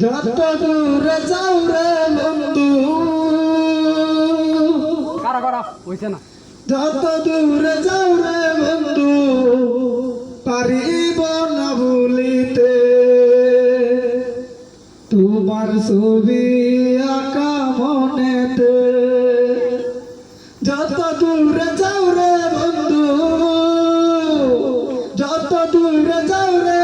যত দূরে যাও রে বন্ধু। কারা করা হইছে না। যত দূরে যাও রে বন্ধু পারিব না ভুলিতে। তোমার ছবি আঁকা মনেতে। যত দূরে যাও রে বন্ধু যত দূরে যাও রে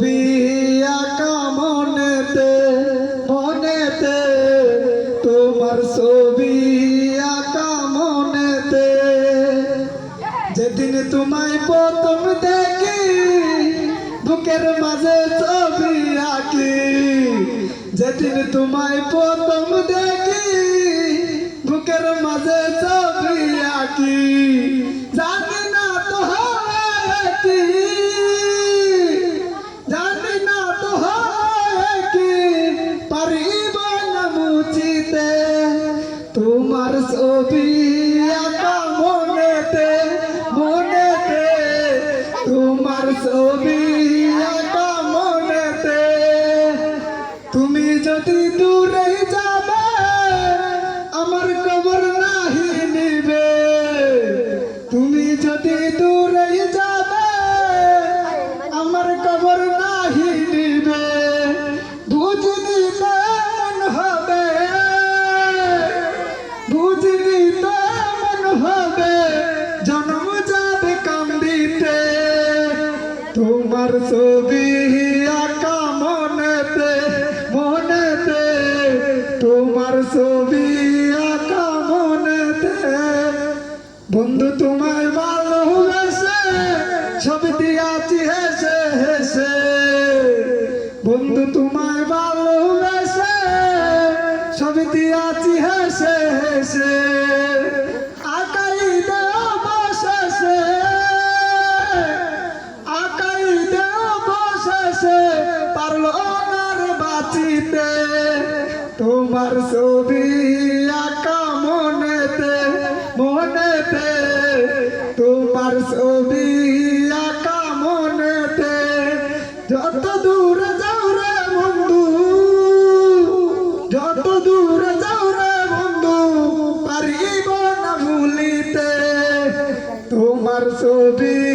ছবি আঁকা মনেতে মনেতে, তোমার ছবি আঁকা মনেতে। যেদিন তোমায় প্রথম দেখি, বুকের মাঝে ছবি আঁকি। যেদিন তোমায় প্রথম দেখি, বুকের মাঝে ছবি আঁকি। জানি তোমার ছবি মনেতে মনেতে তোমার মনেতে তুমি যদি জন্ম যাবে কান্দিতে। তোমার ছবি আঁকা মনেতে মনেতে। তোমার ছবি আঁকা মনেতে। বন্ধু তোমায় ভালোবেসে, ছবি দিয়াছি হেসে হেসে। বন্ধু তোমায় ভালোবেসে, ছবি দিয়াছি হেসে হেসে। রে বাঁচিতে তোমার ছবি আঁকা মনেতে মনেতে। তোমার ছবি আঁকা মনেতে, যত দূরে যাও রে বন্ধু, যত দূরে যাও রে বন্ধু, পারিব না ভুলিতে। তোমার ছবি